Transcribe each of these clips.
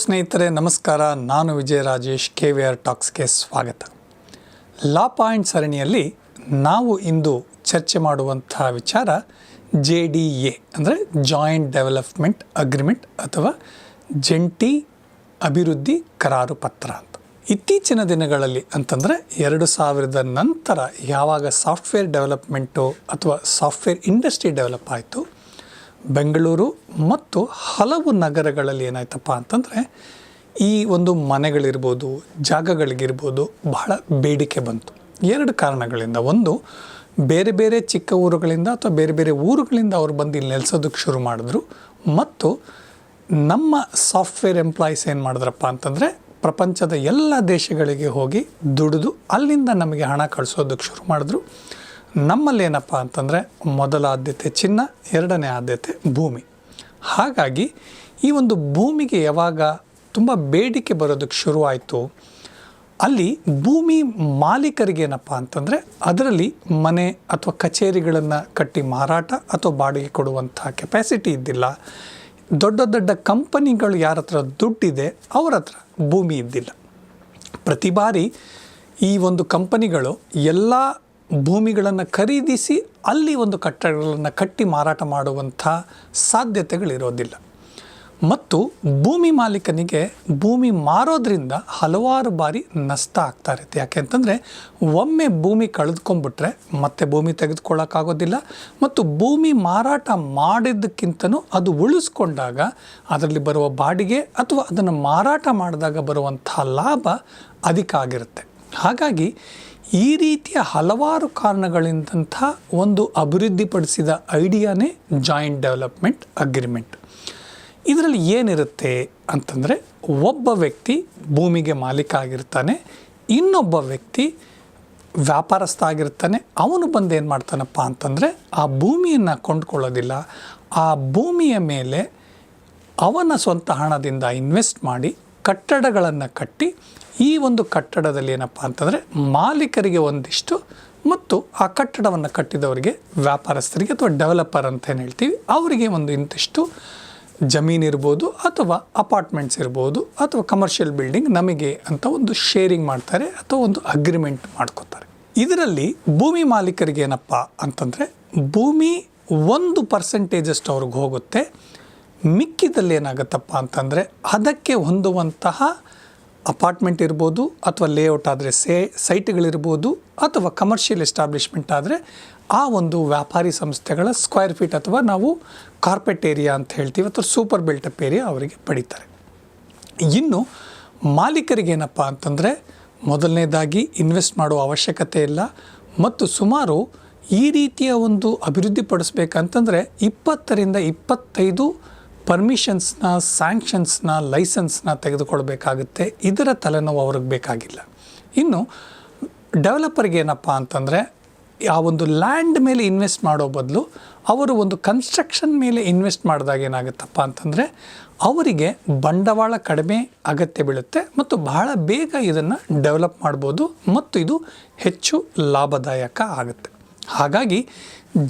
ಸ್ನೇಹಿತರೆ, ನಮಸ್ಕಾರ. ನಾನು Vijaya Rajesh K V R ಟಾಕ್ಸ್ಗೆ ಸ್ವಾಗತ. ಲಾ ಪಾಯಿಂಟ್ ಸರಣಿಯಲ್ಲಿ ನಾವು ಇಂದು ಚರ್ಚೆ ಮಾಡುವಂತಹ ವಿಚಾರ ಜೆ ಡಿ ಎ, ಅಂದರೆ ಜಾಯಿಂಟ್ ಡೆವಲಪ್ಮೆಂಟ್ ಅಗ್ರಿಮೆಂಟ್ ಅಥವಾ ಜಂಟಿ ಅಭಿವೃದ್ಧಿ ಕರಾರು ಪತ್ರ ಅಂತ. ಇತ್ತೀಚಿನ ದಿನಗಳಲ್ಲಿ ಅಂತಂದರೆ ಎರಡು ಸಾವಿರದ ನಂತರ ಯಾವಾಗ ಸಾಫ್ಟ್ವೇರ್ ಡೆವಲಪ್ಮೆಂಟು ಅಥವಾ ಸಾಫ್ಟ್ವೇರ್ ಇಂಡಸ್ಟ್ರಿ ಡೆವಲಪ್ ಆಯಿತು ಬೆಂಗಳೂರು ಮತ್ತು ಹಲವು ನಗರಗಳಲ್ಲಿ ಏನಾಯ್ತಪ್ಪ ಅಂತಂದರೆ ಈ ಒಂದು ಮನೆಗಳಿರ್ಬೋದು, ಜಾಗಗಳಿಗಿರ್ಬೋದು ಬಹಳ ಬೇಡಿಕೆ ಬಂತು. ಎರಡು ಕಾರಣಗಳಿಂದ. ಒಂದು, ಬೇರೆ ಬೇರೆ ಚಿಕ್ಕ ಊರುಗಳಿಂದ ಅಥವಾ ಬೇರೆ ಬೇರೆ ಊರುಗಳಿಂದ ಅವ್ರು ಬಂದು ಇಲ್ಲಿ ನೆಲೆಸೋದಕ್ಕೆ ಶುರು ಮಾಡಿದ್ರು. ಮತ್ತು ನಮ್ಮ ಸಾಫ್ಟ್ವೇರ್ ಎಂಪ್ಲಾಯೀಸ್ ಏನು ಮಾಡಿದ್ರಪ್ಪ ಅಂತಂದರೆ ಪ್ರಪಂಚದ ಎಲ್ಲ ದೇಶಗಳಿಗೆ ಹೋಗಿ ದುಡಿದು ಅಲ್ಲಿಂದ ನಮಗೆ ಹಣ ಕಳಿಸೋದಕ್ಕೆ ಶುರು ಮಾಡಿದ್ರು. ನಮ್ಮಲ್ಲಿ ಏನಪ್ಪ ಅಂತಂದರೆ ಮೊದಲ ಆದ್ಯತೆ ಚಿನ್ನ, ಎರಡನೇ ಆದ್ಯತೆ ಭೂಮಿ. ಹಾಗಾಗಿ ಈ ಒಂದು ಭೂಮಿಗೆ ಯಾವಾಗ ತುಂಬ ಬೇಡಿಕೆ ಬರೋದಕ್ಕೆ ಶುರುವಾಯಿತು ಅಲ್ಲಿ ಭೂಮಿ ಮಾಲೀಕರಿಗೇನಪ್ಪ ಅಂತಂದರೆ ಅದರಲ್ಲಿ ಮನೆ ಅಥವಾ ಕಚೇರಿಗಳನ್ನು ಕಟ್ಟಿ ಮಾರಾಟ ಅಥವಾ ಬಾಡಿಗೆ ಕೊಡುವಂಥ ಕೆಪ್ಯಾಸಿಟಿ ಇದ್ದಿಲ್ಲ. ದೊಡ್ಡ ದೊಡ್ಡ ಕಂಪನಿಗಳು ಯಾರ ಹತ್ರ ದುಡ್ಡಿದೆ ಅವ್ರ ಹತ್ರ ಭೂಮಿ ಇದ್ದಿಲ್ಲ. ಪ್ರತಿ ಬಾರಿ ಈ ಒಂದು ಕಂಪನಿಗಳು ಎಲ್ಲ ಭೂಮಿಗಳನ್ನು ಖರೀದಿಸಿ ಅಲ್ಲಿ ಒಂದು ಕಟ್ಟಡಗಳನ್ನು ಕಟ್ಟಿ ಮಾರಾಟ ಮಾಡುವಂಥ ಸಾಧ್ಯತೆಗಳಿರೋದಿಲ್ಲ. ಮತ್ತು ಭೂಮಿ ಮಾಲೀಕನಿಗೆ ಭೂಮಿ ಮಾರೋದ್ರಿಂದ ಹಲವಾರು ಬಾರಿ ನಷ್ಟ ಆಗ್ತಾ ಇರುತ್ತೆ. ಯಾಕೆಂತಂದರೆ ಒಮ್ಮೆ ಭೂಮಿ ಕಳೆದುಕೊಂಡ್ಬಿಟ್ರೆ ಮತ್ತೆ ಭೂಮಿ ತೆಗೆದುಕೊಳ್ಳೋಕ್ಕಾಗೋದಿಲ್ಲ. ಮತ್ತು ಭೂಮಿ ಮಾರಾಟ ಮಾಡಿದ್ದಕ್ಕಿಂತನೂ ಅದು ಉಳಿಸ್ಕೊಂಡಾಗ ಅದರಲ್ಲಿ ಬರುವ ಬಾಡಿಗೆ ಅಥವಾ ಅದನ್ನು ಮಾರಾಟ ಮಾಡಿದಾಗ ಬರುವಂಥ ಲಾಭ ಅಧಿಕ ಆಗಿರುತ್ತೆ. ಹಾಗಾಗಿ ಈ ರೀತಿಯ ಹಲವಾರು ಕಾರಣಗಳಿಂದಂಥ ಒಂದು ಅಭಿವೃದ್ಧಿಪಡಿಸಿದ ಐಡಿಯಾನೇ ಜಾಯಿಂಟ್ ಡೆವಲಪ್ಮೆಂಟ್ ಅಗ್ರಿಮೆಂಟ್. ಇದರಲ್ಲಿ ಏನಿರುತ್ತೆ ಅಂತಂದರೆ ಒಬ್ಬ ವ್ಯಕ್ತಿ ಭೂಮಿಗೆ ಮಾಲೀಕ ಆಗಿರ್ತಾನೆ, ಇನ್ನೊಬ್ಬ ವ್ಯಕ್ತಿ ವ್ಯಾಪಾರಸ್ಥ ಆಗಿರ್ತಾನೆ, ಅವನು ಬಂದು ಏನು ಮಾಡ್ತಾನಪ್ಪ ಅಂತಂದರೆ ಆ ಭೂಮಿಯನ್ನು ಕೊಂಡ್ಕೊಳ್ಳೋದಿಲ್ಲ. ಆ ಭೂಮಿಯ ಮೇಲೆ ಅವನ ಸ್ವಂತ ಹಣದಿಂದ ಇನ್ವೆಸ್ಟ್ ಮಾಡಿ ಕಟ್ಟಡಗಳನ್ನು ಕಟ್ಟಿ ಈ ಒಂದು ಕಟ್ಟಡದಲ್ಲಿ ಏನಪ್ಪ ಅಂತಂದರೆ ಮಾಲೀಕರಿಗೆ ಒಂದಿಷ್ಟು ಮತ್ತು ಆ ಕಟ್ಟಡವನ್ನು ಕಟ್ಟಿದವರಿಗೆ ವ್ಯಾಪಾರಸ್ಥರಿಗೆ ಅಥವಾ ಡೆವಲಪರ್ ಅಂತ ಏನು ಹೇಳ್ತೀವಿ, ಅವರಿಗೆ ಒಂದು ಇಂತಿಷ್ಟು ಜಮೀನು ಇರ್ಬೋದು ಅಥವಾ ಅಪಾರ್ಟ್ಮೆಂಟ್ಸ್ ಇರ್ಬೋದು ಅಥವಾ ಕಮರ್ಷಿಯಲ್ ಬಿಲ್ಡಿಂಗ್ ನಮಗೆ ಅಂತ ಒಂದು ಶೇರಿಂಗ್ ಮಾಡ್ತಾರೆ ಅಥವಾ ಒಂದು ಅಗ್ರಿಮೆಂಟ್ ಮಾಡ್ಕೋತಾರೆ. ಇದರಲ್ಲಿ ಭೂಮಿ ಮಾಲೀಕರಿಗೆ ಏನಪ್ಪ ಅಂತಂದರೆ ಭೂಮಿ ಒಂದು ಪರ್ಸೆಂಟೇಜಷ್ಟು ಅವ್ರಿಗೆ ಹೋಗುತ್ತೆ ಮಿಕ್ಕಿದಲ್ಲಿ ಏನಾಗುತ್ತಪ್ಪ ಅಂತಂದರೆ ಅದಕ್ಕೆ ಹೊಂದುವಂತಹ ಅಪಾರ್ಟ್ಮೆಂಟ್ ಇರ್ಬೋದು ಅಥವಾ ಲೇಔಟ್ ಆದರೆ ಸೇ, ಸೈಟ್ಗಳಿರ್ಬೋದು ಅಥವಾ ಕಮರ್ಷಿಯಲ್ ಎಸ್ಟಾಬ್ಲಿಷ್ಮೆಂಟ್ ಆದರೆ ಆ ಒಂದು ವ್ಯಾಪಾರಿ ಸಂಸ್ಥೆಗಳ ಸ್ಕ್ವೇರ್ ಫೀಟ್ ಅಥವಾ ನಾವು ಕಾರ್ಪೆಟ್ ಏರಿಯಾ ಅಂತ ಹೇಳ್ತೀವಿ, ಅಥವಾ ಸೂಪರ್ ಬಿಲ್ಟಪ್ ಏರಿಯಾ ಅವರಿಗೆ ಪಡಿತಾರೆ. ಇನ್ನು ಮಾಲೀಕರಿಗೇನಪ್ಪ ಅಂತಂದರೆ ಮೊದಲನೇದಾಗಿ ಇನ್ವೆಸ್ಟ್ ಮಾಡುವ ಅವಶ್ಯಕತೆ ಇಲ್ಲ. ಮತ್ತು ಸುಮಾರು ಈ ರೀತಿಯ ಒಂದು ಅಭಿವೃದ್ಧಿಪಡಿಸ್ಬೇಕಂತಂದರೆ ಇಪ್ಪತ್ತರಿಂದ ಇಪ್ಪತ್ತೈದು ಪರ್ಮಿಷನ್ಸ್ನ ಸ್ಯಾಂಕ್ಷನ್ಸ್ನ ಲೈಸೆನ್ಸ್ನ ತೆಗೆದುಕೊಳ್ಬೇಕಾಗುತ್ತೆ. ಇದರ ತಲೆನೋವು ಅವ್ರಿಗೆ ಬೇಕಾಗಿಲ್ಲ. ಇನ್ನು ಡೆವಲಪರ್ಗೆ ಏನಪ್ಪ ಅಂತಂದರೆ, ಆ ಒಂದು ಲ್ಯಾಂಡ್ ಮೇಲೆ ಇನ್ವೆಸ್ಟ್ ಮಾಡೋ ಬದಲು ಅವರು ಒಂದು ಕನ್ಸ್ಟ್ರಕ್ಷನ್ ಮೇಲೆ ಇನ್ವೆಸ್ಟ್ ಮಾಡಿದಾಗ ಏನಾಗುತ್ತಪ್ಪ ಅಂತಂದರೆ, ಅವರಿಗೆ ಬಂಡವಾಳ ಕಡಿಮೆ ಅಗತ್ಯ ಬೀಳುತ್ತೆ ಮತ್ತು ಬಹಳ ಬೇಗ ಇದನ್ನು ಡೆವಲಪ್ ಮಾಡ್ಬೋದು ಮತ್ತು ಇದು ಹೆಚ್ಚು ಲಾಭದಾಯಕ ಆಗುತ್ತೆ. ಹಾಗಾಗಿ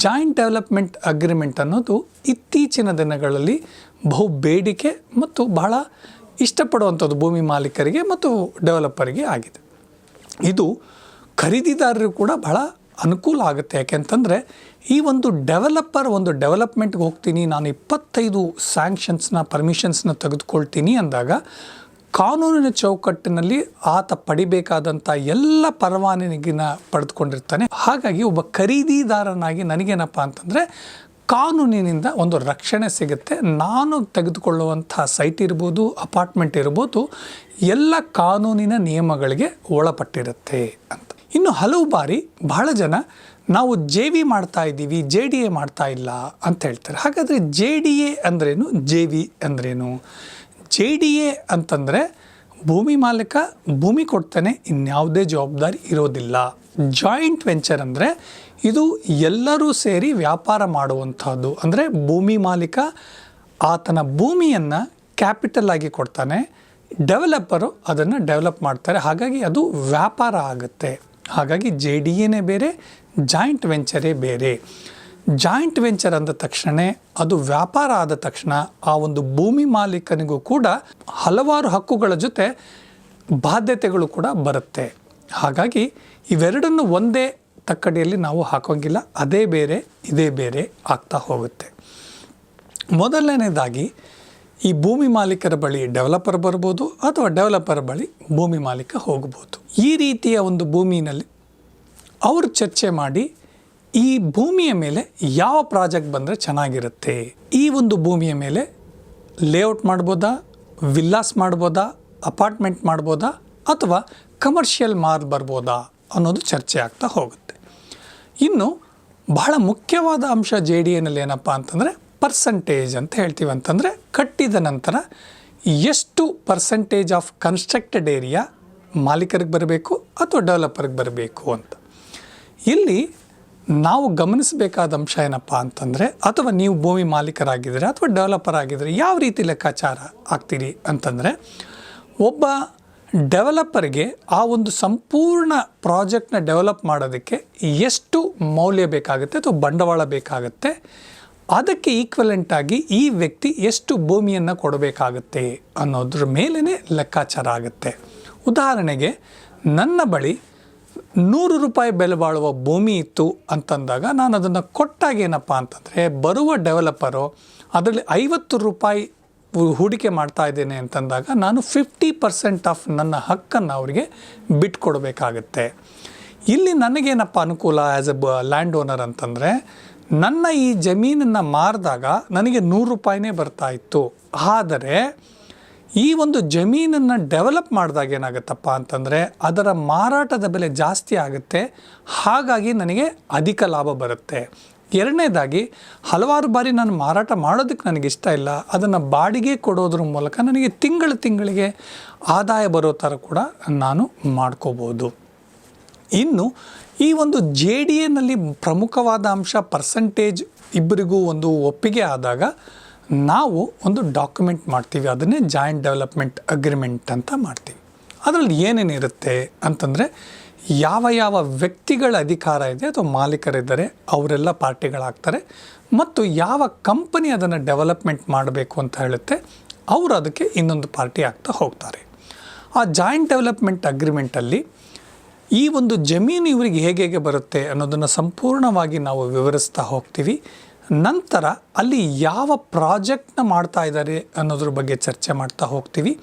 ಜಾಯಿಂಟ್ ಡೆವಲಪ್ಮೆಂಟ್ ಅಗ್ರಿಮೆಂಟ್ ಅನ್ನೋದು ಇತ್ತೀಚಿನ ದಿನಗಳಲ್ಲಿ ಬಹು ಬೇಡಿಕೆ ಮತ್ತು ಬಹಳ ಇಷ್ಟಪಡುವಂಥದ್ದು ಭೂಮಿ ಮಾಲೀಕರಿಗೆ ಮತ್ತು ಡೆವಲಪರಿಗೆ ಆಗಿದೆ. ಇದು ಖರೀದಿದಾರರು ಕೂಡ ಬಹಳ ಅನುಕೂಲ ಆಗುತ್ತೆ. ಯಾಕೆಂತಂದರೆ ಈ ಒಂದು ಡೆವಲಪರ್ ಒಂದು ಡೆವಲಪ್ಮೆಂಟ್ಗೆ ಹೋಗ್ತೀನಿ, ನಾನು ಇಪ್ಪತ್ತೈದು ಸ್ಯಾಂಕ್ಷನ್ಸ್ನ ಪರ್ಮಿಷನ್ಸ್ನ ತೆಗೆದುಕೊಳ್ತೀನಿ ಅಂದಾಗ ಕಾನೂನಿನ ಚೌಕಟ್ಟಿನಲ್ಲಿ ಆತ ಪಡಿಬೇಕಾದಂಥ ಎಲ್ಲ ಪರವಾನಗಿನ ಪಡೆದುಕೊಂಡಿರ್ತಾನೆ. ಹಾಗಾಗಿ ಒಬ್ಬ ಖರೀದಿದಾರನಾಗಿ ನನಗೇನಪ್ಪ ಅಂತಂದರೆ ಕಾನೂನಿನಿಂದ ಒಂದು ರಕ್ಷಣೆ ಸಿಗುತ್ತೆ. ನಾನು ತೆಗೆದುಕೊಳ್ಳುವಂಥ ಸೈಟ್ ಇರ್ಬೋದು, ಅಪಾರ್ಟ್ಮೆಂಟ್ ಇರ್ಬೋದು, ಎಲ್ಲ ಕಾನೂನಿನ ನಿಯಮಗಳಿಗೆ ಒಳಪಟ್ಟಿರುತ್ತೆ ಅಂತ. ಇನ್ನು ಹಲವು ಬಾರಿ ಬಹಳ ಜನ ನಾವು ಜೆ ವಿ ಮಾಡ್ತಾ ಇದ್ದೀವಿ, ಜೆ ಡಿ ಎ ಮಾಡ್ತಾ ಇಲ್ಲ ಅಂತ ಹೇಳ್ತಾರೆ. ಹಾಗಾದರೆ ಜೆ ಡಿ ಎ ಅಂದ್ರೇನು? ಜೆ ವಿ ಅಂದ್ರೇನು? ಜೆ ಡಿ ಎ ಅಂತಂದರೆ ಭೂಮಿ ಮಾಲೀಕ ಭೂಮಿ ಕೊಡ್ತಾನೆ, ಇನ್ಯಾವುದೇ ಜವಾಬ್ದಾರಿ ಇರೋದಿಲ್ಲ. ಜಾಯಿಂಟ್ ವೆಂಚರ್ ಅಂದರೆ ಇದು ಎಲ್ಲರೂ ಸೇರಿ ವ್ಯಾಪಾರ ಮಾಡುವಂಥದ್ದು. ಅಂದರೆ ಭೂಮಿ ಮಾಲೀಕ ಆತನ ಭೂಮಿಯನ್ನು ಕ್ಯಾಪಿಟಲ್ ಆಗಿ ಕೊಡ್ತಾನೆ. ಡೆವಲಪರು ಅದನ್ನು ಡೆವಲಪ್ ಮಾಡ್ತಾರೆ. ಹಾಗಾಗಿ ಅದು ವ್ಯಾಪಾರ ಆಗುತ್ತೆ. ಹಾಗಾಗಿ ಜೆ ಡಿ ಎನೇ ಬೇರೆ, ಜಾಯಿಂಟ್ ವೆಂಚರೇ ಬೇರೆ. ಜಾಯಿಂಟ್ ವೆಂಚರ್ ಅಂದ ತಕ್ಷಣ ಅದು ವ್ಯಾಪಾರ ಆದ ತಕ್ಷಣ ಆ ಒಂದು ಭೂಮಿ ಮಾಲೀಕನಿಗೂ ಕೂಡ ಹಲವಾರು ಹಕ್ಕುಗಳ ಜೊತೆ ಬಾಧ್ಯತೆಗಳು ಕೂಡ ಬರುತ್ತೆ. ಹಾಗಾಗಿ ಇವೆರಡನ್ನು ಒಂದೇ ತಕ್ಕಡಿಯಲ್ಲಿ ನಾವು ಹಾಕೋಂಗಿಲ್ಲ. ಅದೇ ಬೇರೆ, ಇದೇ ಬೇರೆ ಆಗ್ತಾ ಹೋಗುತ್ತೆ. ಮೊದಲನೇದಾಗಿ ಈ ಭೂಮಿ ಮಾಲೀಕರ ಬಳಿ ಡೆವಲಪರ್ ಬರ್ಬೋದು ಅಥವಾ ಡೆವಲಪರ್ ಬಳಿ ಭೂಮಿ ಮಾಲೀಕ ಹೋಗ್ಬೋದು. ಈ ರೀತಿಯ ಒಂದು ಭೂಮಿನಲ್ಲಿ ಅವರು ಚರ್ಚೆ ಮಾಡಿ ಈ ಭೂಮಿಯ ಮೇಲೆ ಯಾವ ಪ್ರಾಜೆಕ್ಟ್ ಬಂದರೆ ಚೆನ್ನಾಗಿರುತ್ತೆ? ಈ ಒಂದು ಭೂಮಿಯ ಮೇಲೆ ಲೇಔಟ್ ಮಾಡ್ಬೋದಾ? ವಿಲ್ಲಾಸ್ ಮಾಡ್ಬೋದಾ? ಅಪಾರ್ಟ್ಮೆಂಟ್ ಮಾಡ್ಬೋದಾ? ಅಥವಾ ಕಮರ್ಷಿಯಲ್ ಮಾರ್ ಬರ್ಬೋದಾ ಅನ್ನೋದು ಚರ್ಚೆ ಆಗ್ತಾ ಹೋಗುತ್ತೆ. ಇನ್ನು ಬಹಳ ಮುಖ್ಯವಾದ ಅಂಶ ಜೆ ಡಿ ಎನಲ್ಲಿ ಏನಪ್ಪ ಅಂತಂದರೆ ಪರ್ಸಂಟೇಜ್ ಅಂತ ಹೇಳ್ತೀವಿ ಅಂತಂದರೆ ಕಟ್ಟಿದ ನಂತರ ಎಷ್ಟು ಪರ್ಸಂಟೇಜ್ ಆಫ್ ಕನ್ಸ್ಟ್ರಕ್ಟೆಡ್ ಏರಿಯಾ ಮಾಲೀಕರಿಗೆ ಬರಬೇಕು ಅಥವಾ ಡೆವಲಪರ್ಗೆ ಬರಬೇಕು ಅಂತ. ಇಲ್ಲಿ ನಾವು ಗಮನಿಸಬೇಕಾದ ಅಂಶ ಏನಪ್ಪ ಅಂತಂದರೆ ಅಥವಾ ನೀವು ಭೂಮಿ ಮಾಲೀಕರಾಗಿದ್ದರೆ ಅಥವಾ ಡೆವಲಪರ್ ಆಗಿದ್ದರೆ, ಯಾವ ರೀತಿ ಲೆಕ್ಕಾಚಾರ ಆಗ್ತೀರಿ ಅಂತಂದರೆ ಒಬ್ಬ ಡೆವಲಪರ್ಗೆ ಆ ಒಂದು ಸಂಪೂರ್ಣ ಪ್ರಾಜೆಕ್ಟ್ನ ಡೆವಲಪ್ ಮಾಡೋದಕ್ಕೆ ಎಷ್ಟು ಮೌಲ್ಯ ಬೇಕಾಗುತ್ತೆ ಅಥವಾ ಬಂಡವಾಳ ಬೇಕಾಗುತ್ತೆ, ಅದಕ್ಕೆ ಈಕ್ವಲೆಂಟ್ ಆಗಿ ಈ ವ್ಯಕ್ತಿ ಎಷ್ಟು ಭೂಮಿಯನ್ನು ಕೊಡಬೇಕಾಗುತ್ತೆ ಅನ್ನೋದ್ರ ಮೇಲೇ ಲೆಕ್ಕಾಚಾರ ಆಗುತ್ತೆ. ಉದಾಹರಣೆಗೆ, ನನ್ನ ಬಳಿ ನೂರು ರೂಪಾಯಿ ಬೆಲೆ ಬಾಳುವ ಭೂಮಿ ಇತ್ತು ಅಂತಂದಾಗ ನಾನು ಅದನ್ನು ಕೊಟ್ಟಾಗ ಏನಪ್ಪ ಅಂತಂದರೆ, ಬರುವ ಡೆವಲಪರು, ಅದರಲ್ಲಿ ಐವತ್ತು ರೂಪಾಯಿ ಹೂಡಿಕೆ ಮಾಡ್ತಾ ಇದ್ದೇನೆ ಅಂತಂದಾಗ ನಾನು ಫಿಫ್ಟಿ ಪರ್ಸೆಂಟ್ ಆಫ್ ನನ್ನ ಹಕ್ಕನ್ನು ಅವರಿಗೆ ಬಿಟ್ಕೊಡ್ಬೇಕಾಗತ್ತೆ. ಇಲ್ಲಿ ನನಗೇನಪ್ಪ ಅನುಕೂಲ ಆ್ಯಸ್ ಎ ಲ್ಯಾಂಡ್ ಓನರ್ ಅಂತಂದರೆ ನನ್ನ ಈ ಜಮೀನನ್ನು ಮಾರಿದಾಗ ನನಗೆ ನೂರು ರೂಪಾಯಿನೇ ಬರ್ತಾ ಇತ್ತು. ಆದರೆ ಈ ಒಂದು ಜಮೀನನ್ನು ಡೆವಲಪ್ ಮಾಡಿದಾಗ ಏನಾಗುತ್ತಪ್ಪ ಅಂತಂದರೆ ಅದರ ಮಾರಾಟದ ಬೆಲೆ ಜಾಸ್ತಿ ಆಗುತ್ತೆ. ಹಾಗಾಗಿ ನನಗೆ ಅಧಿಕ ಲಾಭ ಬರುತ್ತೆ. ಎರಡನೇದಾಗಿ, ಹಲವಾರು ಬಾರಿ ನಾನು ಮಾರಾಟ ಮಾಡೋದಕ್ಕೆ ನನಗೆ ಇಷ್ಟ ಇಲ್ಲ. ಅದನ್ನು ಬಾಡಿಗೆ ಕೊಡೋದ್ರ ಮೂಲಕ ನನಗೆ ತಿಂಗಳು ತಿಂಗಳಿಗೆ ಆದಾಯ ಬರೋ ಥರ ಕೂಡ ನಾನು ಮಾಡ್ಕೋಬೋದು. ಇನ್ನು, ಈ ಒಂದು ಜೆ ಡಿ ಎನಲ್ಲಿ ಪ್ರಮುಖವಾದ ಅಂಶ ಪರ್ಸಂಟೇಜ್ ಇಬ್ಬರಿಗೂ ಒಂದು ಒಪ್ಪಿಗೆ ಆದಾಗ, ನಾವು ಒಂದು ಡಾಕ್ಯುಮೆಂಟ್ ಮಾಡ್ತೀವಿ. ಅದನ್ನೇ ಜಾಯಿಂಟ್ ಡೆವಲಪ್ಮೆಂಟ್ ಅಗ್ರಿಮೆಂಟ್ ಅಂತ ಮಾಡ್ತೀವಿ. ಅದರಲ್ಲಿ ಏನೇನಿರುತ್ತೆ ಅಂತಂದರೆ ಯಾವ ಯಾವ ವ್ಯಕ್ತಿಗಳ ಅಧಿಕಾರ ಇದೆ ಅಥವಾ ಮಾಲೀಕರಿದ್ದಾರೆ, ಅವರೆಲ್ಲ ಪಾರ್ಟಿಗಳಾಗ್ತಾರೆ ಮತ್ತು ಯಾವ ಕಂಪನಿ ಅದನ್ನು ಡೆವಲಪ್ಮೆಂಟ್ ಮಾಡಬೇಕು ಅಂತ ಹೇಳುತ್ತೆ, ಅವರು ಅದಕ್ಕೆ ಇನ್ನೊಂದು ಪಾರ್ಟಿ ಆಗ್ತಾ ಹೋಗ್ತಾರೆ. ಆ ಜಾಯಿಂಟ್ ಡೆವಲಪ್ಮೆಂಟ್ ಅಗ್ರಿಮೆಂಟಲ್ಲಿ ಈ ಒಂದು ಜಮೀನು ಇವರಿಗೆ ಹೇಗೆ ಹೇಗೆ ಬರುತ್ತೆ ಅನ್ನೋದನ್ನು ಸಂಪೂರ್ಣವಾಗಿ ನಾವು ವಿವರಿಸ್ತಾ ಹೋಗ್ತೀವಿ. ನಂತರ ಅಲ್ಲಿ ಯಾವ ಪ್ರಾಜೆಕ್ಟ್ನ ಮಾಡ್ತಾ ಇದ್ದಾರೆ ಅನ್ನೋದ್ರ ಬಗ್ಗೆ ಚರ್ಚೆ ಮಾಡ್ತಾ ಹೋಗ್ತೀವಿ.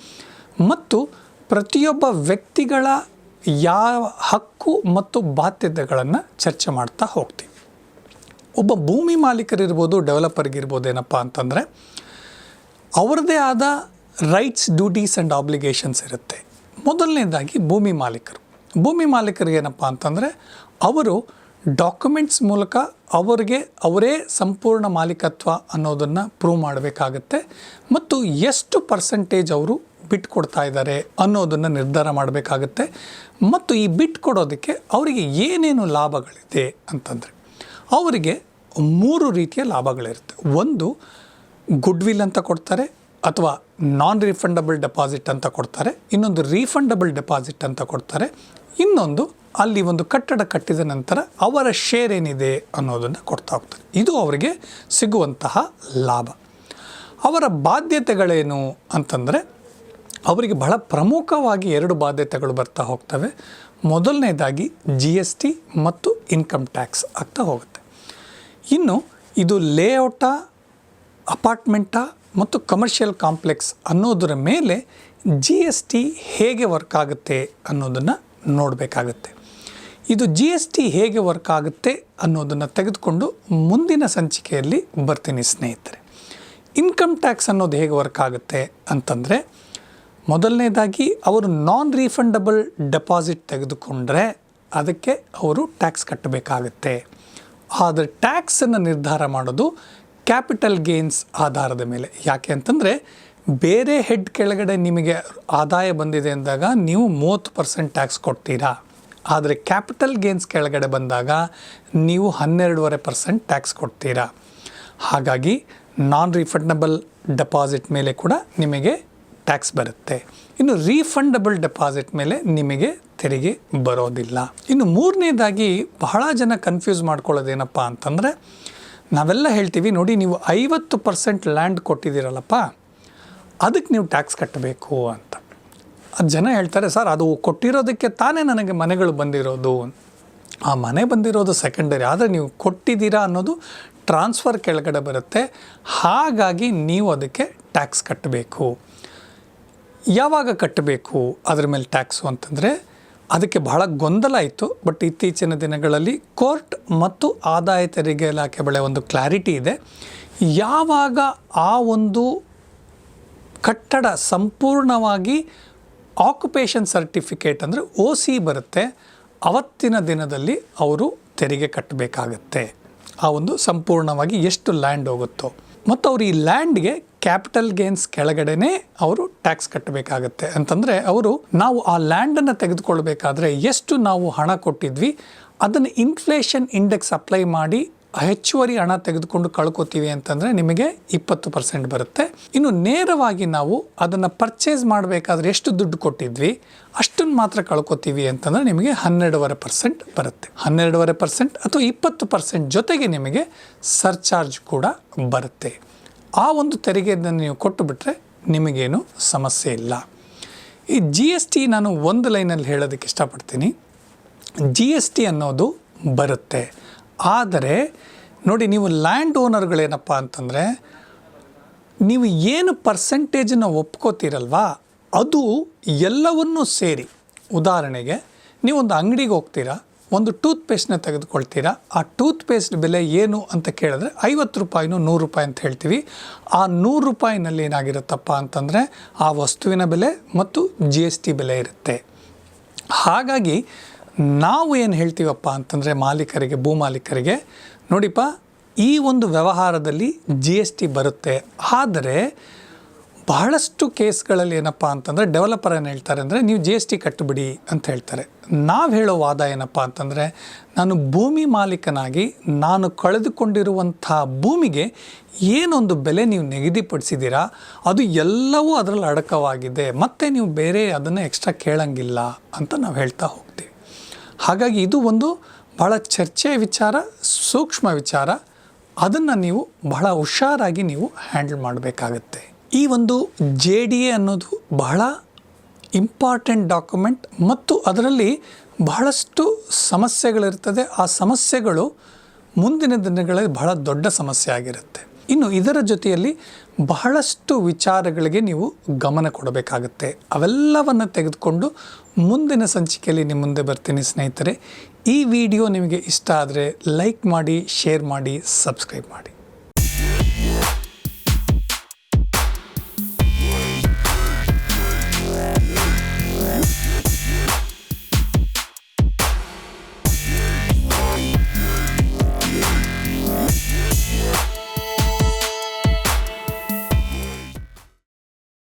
ಮತ್ತು ಪ್ರತಿಯೊಬ್ಬ ವ್ಯಕ್ತಿಗಳ ಯಾವ ಹಕ್ಕು ಮತ್ತು ಬಾಧ್ಯತೆಗಳನ್ನು ಚರ್ಚೆ ಮಾಡ್ತಾ ಹೋಗ್ತೀವಿ. ಒಬ್ಬ ಭೂಮಿ ಮಾಲೀಕರಿರ್ಬೋದು ಡೆವಲಪರ್ಗಿರ್ಬೋದು ಏನಪ್ಪ ಅಂತಂದರೆ ಅವರದೇ ಆದ ರೈಟ್ಸ್ ಡ್ಯೂಟೀಸ್ ಆ್ಯಂಡ್ ಆಬ್ಲಿಗೇಷನ್ಸ್ ಇರುತ್ತೆ. ಮೊದಲನೇದಾಗಿ ಭೂಮಿ ಮಾಲೀಕರು. ಭೂಮಿ ಮಾಲೀಕರಿಗೆ ಏನಪ್ಪ ಅಂತಂದರೆ, ಅವರು ಡಾಕ್ಯುಮೆಂಟ್ಸ್ ಮೂಲಕ ಅವರಿಗೆ, ಅವರೇ ಸಂಪೂರ್ಣ ಮಾಲೀಕತ್ವ ಅನ್ನೋದನ್ನು ಪ್ರೂವ್ ಮಾಡಬೇಕಾಗತ್ತೆ. ಮತ್ತು ಎಷ್ಟು ಪರ್ಸೆಂಟೇಜ್ ಅವರು ಬಿಟ್ ಕೊಡ್ತಾ ಇದ್ದಾರೆ ಅನ್ನೋದನ್ನು ನಿರ್ಧಾರ ಮಾಡಬೇಕಾಗತ್ತೆ. ಮತ್ತು ಈ ಬಿಟ್ ಕೊಡೋದಕ್ಕೆ ಅವರಿಗೆ ಏನೇನು ಲಾಭಗಳಿದೆ ಅಂತಂದರೆ, ಅವರಿಗೆ ಮೂರು ರೀತಿಯ ಲಾಭಗಳಿರುತ್ತೆ. ಒಂದು ಗುಡ್ ವಿಲ್ ಅಂತ ಕೊಡ್ತಾರೆ, ಅಥವಾ ನಾನ್ ರಿಫಂಡಬಲ್ ಡೆಪಾಸಿಟ್ ಅಂತ ಕೊಡ್ತಾರೆ, ಇನ್ನೊಂದು ರೀಫಂಡಬಲ್ ಡೆಪಾಸಿಟ್ ಅಂತ ಕೊಡ್ತಾರೆ, ಇನ್ನೊಂದು ಅಲ್ಲಿ ಒಂದು ಕಟ್ಟಡ ಕಟ್ಟಿದ ನಂತರ ಅವರ ಶೇರ್ ಏನಿದೆ ಅನ್ನೋದನ್ನು ಕೊಡ್ತಾ ಹೋಗ್ತಾರೆ. ಇದು ಅವರಿಗೆ ಸಿಗುವಂತಹ ಲಾಭ. ಅವರ ಬಾಧ್ಯತೆಗಳೇನು ಅಂತಂದರೆ ಅವರಿಗೆ ಬಹಳ ಪ್ರಮುಖವಾಗಿ ಎರಡು ಬಾಧ್ಯತೆಗಳು ಬರ್ತಾ ಹೋಗ್ತವೆ. ಮೊದಲನೇದಾಗಿ ಜಿ ಎಸ್ ಟಿ ಮತ್ತು ಇನ್ಕಮ್ ಟ್ಯಾಕ್ಸ್ ಆಗ್ತಾ ಹೋಗುತ್ತೆ. ಇನ್ನು ಇದು ಲೇಔಟಾ ಅಪಾರ್ಟ್ಮೆಂಟಾ ಮತ್ತು ಕಮರ್ಷಿಯಲ್ ಕಾಂಪ್ಲೆಕ್ಸ್ ಅನ್ನೋದರ ಮೇಲೆ ಜಿ ಎಸ್ ಟಿ ಹೇಗೆ ವರ್ಕ್ ಆಗುತ್ತೆ ಅನ್ನೋದನ್ನು ನೋಡಬೇಕಾಗುತ್ತೆ. ಇದು ಜಿ ಎಸ್ ಟಿ ಹೇಗೆ ವರ್ಕ್ ಆಗುತ್ತೆ ಅನ್ನೋದನ್ನು ತೆಗೆದುಕೊಂಡು ಮುಂದಿನ ಸಂಚಿಕೆಯಲ್ಲಿ ಬರ್ತೀನಿ ಸ್ನೇಹಿತರೆ. ಇನ್ಕಮ್ ಟ್ಯಾಕ್ಸ್ ಅನ್ನೋದು ಹೇಗೆ ವರ್ಕ್ ಆಗುತ್ತೆ ಅಂತಂದರೆ ಮೊದಲನೇದಾಗಿ ಅವರು ನಾನ್ ರೀಫಂಡಬಲ್ ಡೆಪಾಸಿಟ್ ತೆಗೆದುಕೊಂಡ್ರೆ ಅದಕ್ಕೆ ಅವರು ಟ್ಯಾಕ್ಸ್ ಕಟ್ಟಬೇಕಾಗತ್ತೆ. ಆದರೆ ಟ್ಯಾಕ್ಸನ್ನು ನಿರ್ಧಾರ ಮಾಡೋದು ಕ್ಯಾಪಿಟಲ್ ಗೇನ್ಸ್ ಆಧಾರದ ಮೇಲೆ. ಯಾಕೆ ಅಂತಂದರೆ ಬೇರೆ ಹೆಡ್ ಕೆಳಗಡೆ ನಿಮಗೆ ಆದಾಯ ಬಂದಿದೆ ಅಂದಾಗ ನೀವು ಮೂವತ್ತು ಪರ್ಸೆಂಟ್ ಟ್ಯಾಕ್ಸ್ ಕೊಡ್ತೀರಾ. ಆದರೆ ಕ್ಯಾಪಿಟಲ್ ಗೇನ್ಸ್ ಕೆಳಗಡೆ ಬಂದಾಗ ನೀವು ಹನ್ನೆರಡೂವರೆ ಪರ್ಸೆಂಟ್ ಟ್ಯಾಕ್ಸ್ ಕೊಡ್ತೀರಾ. ಹಾಗಾಗಿ ನಾನ್ ರೀಫಂಡಬಲ್ ಡೆಪಾಸಿಟ್ ಮೇಲೆ ಕೂಡ ನಿಮಗೆ ಟ್ಯಾಕ್ಸ್ ಬರುತ್ತೆ. ಇನ್ನು ರೀಫಂಡಬಲ್ ಡೆಪಾಸಿಟ್ ಮೇಲೆ ನಿಮಗೆ ತೆರಿಗೆ ಬರೋದಿಲ್ಲ. ಇನ್ನು ಮೂರನೇದಾಗಿ ಬಹಳ ಜನ ಕನ್ಫ್ಯೂಸ್ ಮಾಡ್ಕೊಳ್ಳೋದೇನಪ್ಪ ಅಂತಂದರೆ, ನಾವೆಲ್ಲ ಹೇಳ್ತೀವಿ, ನೋಡಿ ನೀವು ಐವತ್ತು ಪರ್ಸೆಂಟ್ ಲ್ಯಾಂಡ್ ಕೊಟ್ಟಿದ್ದೀರಲ್ಲಪ್ಪ, ಅದಕ್ಕೆ ನೀವು ಟ್ಯಾಕ್ಸ್ ಕಟ್ಟಬೇಕು ಅಂತ. ಅದು ಜನ ಹೇಳ್ತಾರೆ, ಸರ್, ಅದು ಕೊಟ್ಟಿರೋದಕ್ಕೆ ತಾನೇ ನನಗೆ ಮನೆಗಳು ಬಂದಿರೋದು. ಆ ಮನೆ ಬಂದಿರೋದು ಸೆಕೆಂಡರಿ ಆದರೆ ನೀವು ಕೊಟ್ಟಿದ್ದೀರಾ ಅನ್ನೋದು ಟ್ರಾನ್ಸ್ಫರ್ ಕೆಳಗಡೆ ಬರುತ್ತೆ. ಹಾಗಾಗಿ ನೀವು ಅದಕ್ಕೆ ಟ್ಯಾಕ್ಸ್ ಕಟ್ಟಬೇಕು. ಯಾವಾಗ ಕಟ್ಟಬೇಕು ಅದರ ಮೇಲೆ ಟ್ಯಾಕ್ಸು ಅಂತಂದರೆ ಅದಕ್ಕೆ ಬಹಳ ಗೊಂದಲ ಇತ್ತು, ಬಟ್ ಇತ್ತೀಚಿನ ದಿನಗಳಲ್ಲಿ ಕೋರ್ಟ್ ಮತ್ತು ಆದಾಯ ತೆರಿಗೆ ಇಲಾಖೆ ಬಳಿ ಒಂದು ಕ್ಲಾರಿಟಿ ಇದೆ. ಯಾವಾಗ ಆ ಒಂದು ಕಟ್ಟಡ ಸಂಪೂರ್ಣವಾಗಿ ಆಕ್ಯುಪೇಷನ್ ಸರ್ಟಿಫಿಕೇಟ್ ಅಂದರೆ ಒ ಸಿ ಬರುತ್ತೆ, ಅವತ್ತಿನ ದಿನದಲ್ಲಿ ಅವರು ತೆರಿಗೆ ಕಟ್ಟಬೇಕಾಗತ್ತೆ. ಆ ಒಂದು ಸಂಪೂರ್ಣವಾಗಿ ಎಷ್ಟು ಲ್ಯಾಂಡ್ ಹೋಗುತ್ತೋ. ಮತ್ತು ಅವರು ಈ ಲ್ಯಾಂಡ್ಗೆ ಕ್ಯಾಪಿಟಲ್ ಗೇನ್ಸ್ ಕೆಳಗಡೆನೇ ಅವರು ಟ್ಯಾಕ್ಸ್ ಕಟ್ಟಬೇಕಾಗತ್ತೆ. ಅಂತಂದರೆ ಅವರು ನಾವು ಆ ಲ್ಯಾಂಡನ್ನು ತೆಗೆದುಕೊಳ್ಬೇಕಾದ್ರೆ ಎಷ್ಟು ನಾವು ಹಣ ಕೊಟ್ಟಿದ್ವಿ, ಅದನ್ನು ಇನ್ಫ್ಲೇಷನ್ ಇಂಡೆಕ್ಸ್ ಅಪ್ಲೈ ಮಾಡಿ ಹೆಚ್ಚುವರಿ ಹಣ ತೆಗೆದುಕೊಂಡು ಕಳ್ಕೊತೀವಿ ಅಂತಂದರೆ ನಿಮಗೆ ಇಪ್ಪತ್ತು ಪರ್ಸೆಂಟ್ ಬರುತ್ತೆ. ಇನ್ನು ನೇರವಾಗಿ ನಾವು ಅದನ್ನು ಪರ್ಚೇಸ್ ಮಾಡಬೇಕಾದ್ರೆ ಎಷ್ಟು ದುಡ್ಡು ಕೊಟ್ಟಿದ್ವಿ ಅಷ್ಟನ್ನು ಮಾತ್ರ ಕಳ್ಕೊತೀವಿ ಅಂತಂದರೆ ನಿಮಗೆ ಹನ್ನೆರಡೂವರೆ ಪರ್ಸೆಂಟ್ ಬರುತ್ತೆ. ಹನ್ನೆರಡೂವರೆ ಪರ್ಸೆಂಟ್ ಅಥವಾ ಇಪ್ಪತ್ತು ಪರ್ಸೆಂಟ್ ಜೊತೆಗೆ ನಿಮಗೆ ಸರ್ಚಾರ್ಜ್ ಕೂಡ ಬರುತ್ತೆ. ಆ ಒಂದು ತೆರಿಗೆಯನ್ನು ನೀವು ಕೊಟ್ಟು ಬಿಟ್ಟರೆ ನಿಮಗೇನು ಸಮಸ್ಯೆ ಇಲ್ಲ. ಈ ಜಿ ಎಸ್ ಟಿ ನಾನು ಒಂದು ಲೈನಲ್ಲಿ ಹೇಳೋದಕ್ಕೆ ಇಷ್ಟಪಡ್ತೀನಿ. ಜಿ ಎಸ್ ಟಿ ಅನ್ನೋದು ಬರುತ್ತೆ. ಆದರೆ ನೋಡಿ, ನೀವು ಲ್ಯಾಂಡ್ ಓನರ್ಗಳೇನಪ್ಪ ಅಂತಂದರೆ, ನೀವು ಏನು ಪರ್ಸೆಂಟೇಜನ್ನು ಒಪ್ಕೋತೀರಲ್ವಾ, ಅದು ಎಲ್ಲವನ್ನೂ ಸೇರಿ. ಉದಾಹರಣೆಗೆ, ನೀವೊಂದು ಅಂಗಡಿಗೆ ಹೋಗ್ತೀರಾ, ಒಂದು ಟೂತ್ ಪೇಸ್ಟ್ನ ತೆಗೆದುಕೊಳ್ತೀರಾ, ಆ ಟೂತ್ ಪೇಸ್ಟ್ ಬೆಲೆ ಏನು ಅಂತ ಕೇಳಿದ್ರೆ ಐವತ್ತು ರೂಪಾಯಿನೂ ನೂರು ರೂಪಾಯಿ ಅಂತ ಹೇಳ್ತೀವಿ. ಆ ನೂರು ರೂಪಾಯಿನಲ್ಲಿ ಏನಾಗಿರುತ್ತಪ್ಪ ಅಂತಂದರೆ, ಆ ವಸ್ತುವಿನ ಬೆಲೆ ಮತ್ತು ಜಿ ಎಸ್ ಟಿ ಬೆಲೆ ಇರುತ್ತೆ. ಹಾಗಾಗಿ ನಾವು ಏನು ಹೇಳ್ತೀವಪ್ಪ ಅಂತಂದರೆ ಮಾಲೀಕರಿಗೆ, ಭೂ ಮಾಲೀಕರಿಗೆ, ನೋಡಿಪ್ಪ, ಈ ಒಂದು ವ್ಯವಹಾರದಲ್ಲಿ ಜಿ ಎಸ್ ಟಿ ಬರುತ್ತೆ. ಆದರೆ ಬಹಳಷ್ಟು ಕೇಸ್ಗಳಲ್ಲಿ ಏನಪ್ಪ ಅಂತಂದರೆ ಡೆವಲಪರ್ ಏನು ಹೇಳ್ತಾರೆ ಅಂದರೆ ನೀವು ಜಿ ಎಸ್ ಟಿ ಕಟ್ಟಿಬಿಡಿ ಅಂತ ಹೇಳ್ತಾರೆ. ನಾವು ಹೇಳೋ ವಾದ ಏನಪ್ಪ ಅಂತಂದರೆ ನಾನು ಭೂಮಿ ಮಾಲೀಕನಾಗಿ ನಾನು ಕಳೆದುಕೊಂಡಿರುವಂಥ ಭೂಮಿಗೆ ಏನೊಂದು ಬೆಲೆ ನೀವು ನಿಗದಿಪಡಿಸಿದ್ದೀರಾ, ಅದು ಎಲ್ಲವೂ ಅದರಲ್ಲಿ ಅಡಕವಾಗಿದೆ, ಮತ್ತು ನೀವು ಬೇರೆ ಅದನ್ನು ಎಕ್ಸ್ಟ್ರಾ ಕೇಳಂಗಿಲ್ಲ ಅಂತ ನಾವು ಹೇಳ್ತಾ ಹೋಗ್ತೀವಿ. ಹಾಗಾಗಿ ಇದು ಒಂದು ಬಹಳ ಚರ್ಚೆಯ ವಿಚಾರ, ಸೂಕ್ಷ್ಮ ವಿಚಾರ. ಅದನ್ನು ನೀವು ಬಹಳ ಹುಷಾರಾಗಿ ನೀವು ಹ್ಯಾಂಡಲ್ ಮಾಡಬೇಕಾಗತ್ತೆ. ಈ ಒಂದು ಜೆ ಡಿ ಎ ಅನ್ನೋದು ಬಹಳ ಇಂಪಾರ್ಟೆಂಟ್ ಡಾಕ್ಯುಮೆಂಟ್ ಮತ್ತು ಅದರಲ್ಲಿ ಬಹಳಷ್ಟು ಸಮಸ್ಯೆಗಳಿರ್ತದೆ. ಆ ಸಮಸ್ಯೆಗಳು ಮುಂದಿನ ದಿನಗಳಲ್ಲಿ ಬಹಳ ದೊಡ್ಡ ಸಮಸ್ಯೆ ಆಗಿರುತ್ತೆ. ಇನ್ನು ಇದರ ಜೊತೆಯಲ್ಲಿ ಬಹಳಷ್ಟು ವಿಚಾರಗಳಿಗೆ ನೀವು ಗಮನ ಕೊಡಬೇಕಾಗುತ್ತೆ. ಅವೆಲ್ಲವನ್ನು ತೆಗೆದುಕೊಂಡು ಮುಂದಿನ ಸಂಚಿಕೆಯಲ್ಲಿ ನಿಮ್ಮ ಮುಂದೆ ಬರ್ತೀನಿ ಸ್ನೇಹಿತರೆ. ಈ ವಿಡಿಯೋ ನಿಮಗೆ ಇಷ್ಟ ಆದರೆ ಲೈಕ್ ಮಾಡಿ, ಶೇರ್ ಮಾಡಿ, ಸಬ್ಸ್ಕ್ರೈಬ್ ಮಾಡಿ.